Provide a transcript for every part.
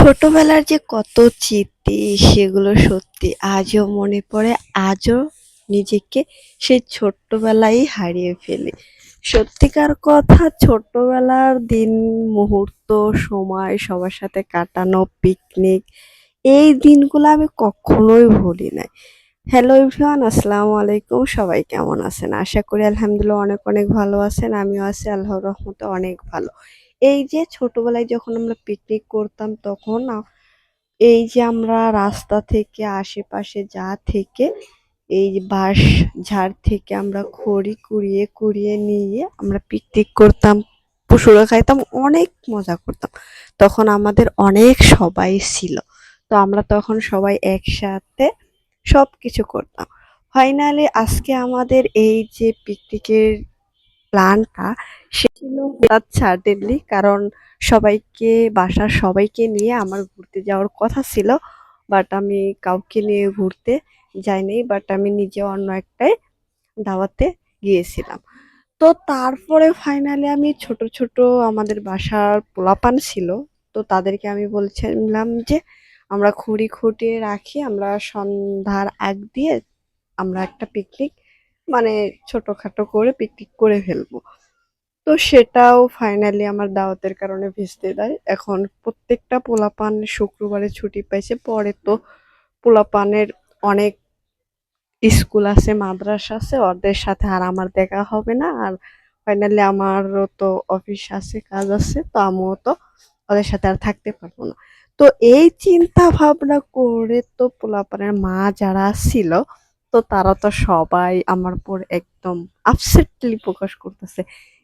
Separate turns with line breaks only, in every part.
ছোটবেলার যে কত স্মৃতি, সেগুলো সত্যি আজও মনে পড়ে, আজও নিজেকে সেই ছোট্টবেলায় হারিয়ে ফেলি। সত্যিকার কথা ছোট্টবেলার দিন, মুহূর্ত, সময়, সবার সাথে কাটানো পিকনিক এই দিনগুলো আমি কখনোই ভুলি নাই। হ্যালো এভরিওয়ান আসসালামু আলাইকুম, সবাই কেমন আছেন? আশা করি আলহামদুলিল্লাহ অনেক অনেক ভালো আছেন, আমিও আছি, আল্লাহর রহমতে অনেক ভালো। এই যে ছোটবেলায় যখন আমরা পিকনিক করতাম তখন এই যে আমরা রাস্তা থেকে, আশেপাশে যা থেকে, এই বাঁশ ঝাড় থেকে আমরা খড়ি কুড়িয়ে কুড়িয়ে নিয়ে আমরা পিকনিক করতাম, পশুরা খাইতাম, অনেক মজা করতাম। তখন আমাদের অনেক সবাই ছিল। তো আমরা তখন সবাই একসাথে সব কিছু করতাম। ফাইনালি আজকে আমাদের এই যে পিকনিকের প্ল্যানটা ছিল হঠাৎ সাডেনলি কারণ সবাইকে, বাসার সবাইকে নিয়ে আমার ঘুরতে যাওয়ার কথা ছিল বাট আমি কাউকে নিয়ে ঘুরতে যাইনি বাট আমি নিজে অন্য একটাই দাওয়াতে গিয়েছিলাম। তো তারপরে ফাইনালি আমি ছোট ছোট আমাদের বাসার পোলাপান ছিল, তো তাদেরকে আমি বলছিলাম যে, আমরা খড়ি খুঁটিয়ে রাখি, আমরা সন্ধ্যার আগ দিয়ে আমরা একটা পিকনিক মানে ছোটখাটো করে পিকনিক করে ফেলব। তো সেটাও ফাইনালি আমার দাওয়াতের কারণে ভেস্তে দেয়। এখন প্রত্যেকটা পোলাপান শুক্রবারে ছুটি পাইছে, পরে তো পোলাপানের অনেক স্কুল আছে, মাদ্রাসা আছে, ওদের সাথে আর আমার দেখা হবে না। আর ফাইনালি আমারও তো অফিস আছে, কাজ আছে, তো আমিও তো ওদের সাথে আর থাকতে পারব না। তো এই চিন্তা ভাবনা করে তো পোলাপানের মা যারা ছিল তো তারা তো সবাই আমার উপর একদম আপসেটলি প্রকাশ করতেছে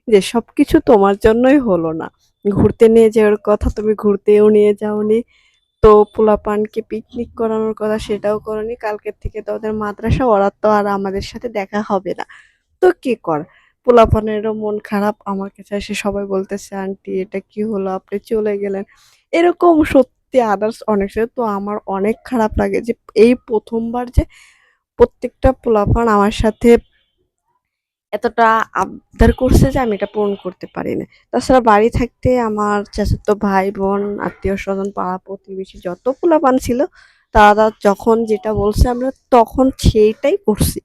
যে সব কিছু তোমার জন্যই হলো না। ঘুরতে নিয়ে যাওয়ার কথা তুমি ঘুরতেও নিয়ে যাওনি, তো পোলাপানকে পিকনিক করানোর কথা সেটাও করনি, কালকের থেকে তো ওদের মাদ্রাসা, ওরা তো আর আমাদের সাথে দেখা হবে না। তো কি কর, পোলাপানেরও মন খারাপ, আমার কাছে এসে সবাই বলতেছে, আন্টি, এটা কি হলো? আপনি চলে গেলেন। এরকম সত্যি আদার্স অনেক তো আমার অনেক খারাপ লাগে যে এই প্রথমবার যে প্রত্যেকটা পোলাপান আমার সাথে এতটা আবদার করছে যে আমি এটা পূরণ করতে পারি না তাছাড়া বাড়ি থাকতে আমার চাচাতো ভাই বোন, আত্মীয় স্বজন, পাড়া প্রতিবেশী যত পোলাপান ছিল, তারা যখন যেটা বলছে আমরা তখন সেইটাই করছি।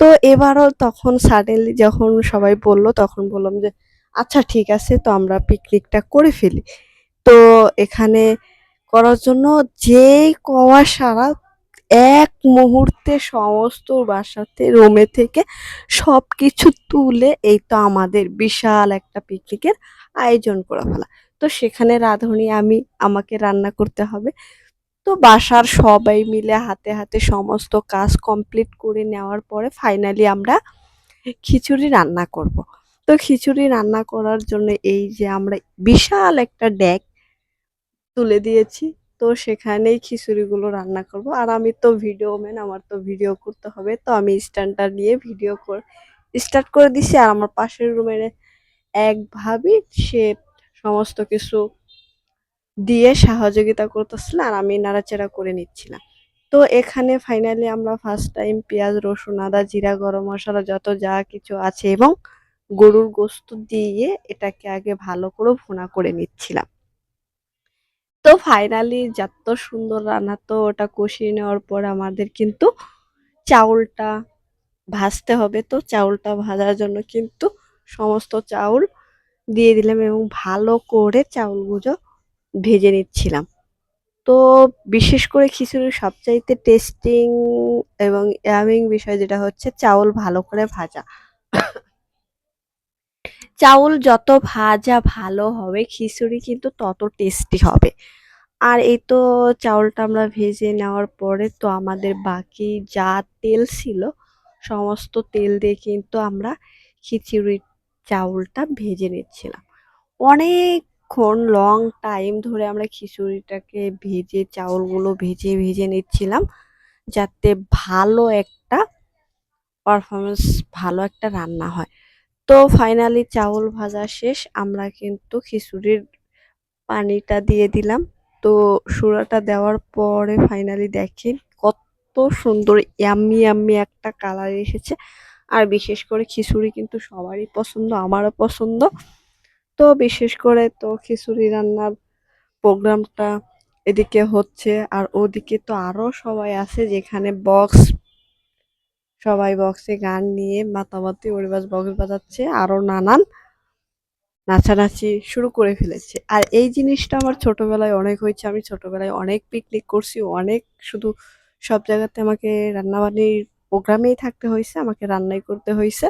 তো এবারও তখন সাডেনলি যখন সবাই বলল, তখন বললাম যে আচ্ছা ঠিক আছে, তো আমরা পিকনিকটা করে ফেলি। তো এখানে করার জন্য যেই কওয়া সারা এক মুহূর্তে সমস্ত বাসাতে রুমে থেকে সব কিছু তুলে এই তো আমাদের বিশাল একটা পিকনিকের আয়োজন করে ফেলা। তো সেখানে রাঁধুনি, আমি, আমাকে রান্না করতে হবে। তো বাসার সবাই মিলে হাতে হাতে সমস্ত কাজ কমপ্লিট করে নেওয়ার পরে ফাইনালি আমরা খিচুড়ি রান্না করব। তো খিচুড়ি রান্না করার জন্য এই যে আমরা বিশাল একটা ডেক তুলে দিয়েছি। তো সেখানেই খিচুড়িগুলো রান্না করব। আর আমি তো ভিডিও ম্যান আমার তো ভিডিও করতে হবে। তো আমি স্ট্যান্ডটা নিয়ে ভিডিও কর স্টার্ট করে দিছি। আর আমার পাশের রুমের এক ভাবি, সে সমস্ত কিছু দিয়ে সহযোগিতা করতেছিল আর আমি নাড়াচাড়া করে নিচ্ছিলাম। তো এখানে ফাইনালি আমরা ফার্স্ট টাইম পেঁয়াজ, রসুন, আদা, জিরা, গরম মশলা, যত যা কিছু আছে এবং গরুর গোস্ত দিয়ে এটাকে আগে ভালো করে ভুনা করে নিচ্ছিলাম। তো ফাইনালি যত সুন্দর রান্না তো ওটা কষিয়ে নেওয়ার পর আমাদের কিন্তু চাউলটা ভাজতে হবে। তো চাউলটা ভাজার জন্য কিন্তু সমস্ত চাউল দিয়ে দিলাম এবং ভালো করে চাউল চাউলগুলো ভেজে নিচ্ছিলাম। তো বিশেষ করে খিচুড়ির সবচাইতে টেস্টিং এবং ইয়ামিং বিষয় যেটা হচ্ছে চাউল ভালো করে ভাজা। চাউল যত ভাজা ভালো হবে, খিচুড়ি কিন্তু তত টেস্টি হবে। আর এই তো চাউলটা আমরা ভেজে নেওয়ার পরে তো আমাদের বাকি যা তেল ছিল, সমস্ত তেল দিয়ে কিন্তু আমরা খিচুড়ির চাউলটা ভেজে নিচ্ছিলাম। অনেকক্ষণ লং টাইম ধরে আমরা খিচুড়িটাকে ভেজে, চাউলগুলো ভেজে ভেজে নিচ্ছিলাম, যাতে ভালো একটা পারফরমেন্স ভালো একটা রান্না হয়। তো ফাইনালি চাউল ভাজা শেষ। আমরা কিন্তু খিচুড়ির পানিটা দিয়ে দিলাম। তো সুরাটা দেওয়ার পরে ফাইনালি দেখেন কত সুন্দর ইয়াম্মি ইয়াম্মি একটা কালার এসেছে। আর বিশেষ করে খিচুড়ি কিন্তু সবারই পছন্দ, আমারও পছন্দ। তো বিশেষ করে তো খিচুড়ি রান্নার প্রোগ্রামটা এদিকে হচ্ছে। আর ওদিকে তো আরও সবাই আছে যেখানে বক্স সবাই বক্সে গান নিয়ে মাতামাতি ওরিবাস বক্স বাজাচ্ছে, আরও নানান নাচানাচি শুরু করে ফেলেছে। আর এই জিনিসটা আমার ছোটবেলায় অনেক হয়েছে। আমি ছোটবেলায় অনেক পিকনিক করছি, অনেক শুধু সব জায়গাতে আমাকে রান্নাবান্নির প্রোগ্রামেই থাকতে হয়েছে, আমাকে রান্নাই করতে হয়েছে।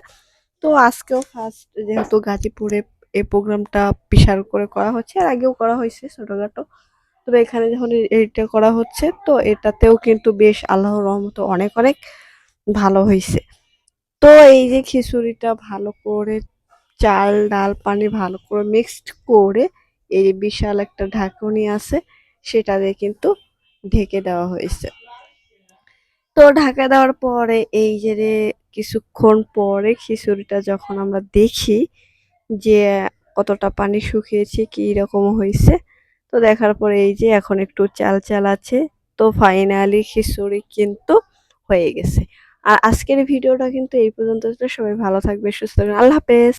তো আজকেও ফার্স্ট যেহেতু গাজীপুরে এই প্রোগ্রামটা বিশাল করে করা হচ্ছে আর আগেও করা হয়েছে ছোটখাটো। তবে এখানে যখন এইটা করা হচ্ছে, তো এটাতেও কিন্তু বেশ আল্লাহর রহমত অনেক অনেক ভালো হয়েছে তো এই যে খিচুড়িটা ভালো করে চাল, ডাল, পানি ভালো করে মিক্সড করে এই যে বিশাল একটা ঢাকনি আছে, সেটা দিয়ে কিন্তু ঢেকে দেওয়া হয়েছে। তো ঢাকা দেওয়ার পরে এই যে রে কিছুক্ষণ পরে খিচুড়িটা যখন আমরা দেখি যে কতটা পানি শুকিয়েছে, কি রকম হয়েছে, তো দেখার পরে এই যে এখন একটু চাল চাল আছে, তো ফাইনালি খিচুড়ি কিন্তু হয়ে গেছে। আর আজকের ভিডিওটা কিন্তু এই পর্যন্ত সবাই ভালো থাকবে সুস্থ থাকবে আল্লাহ হাফেজ।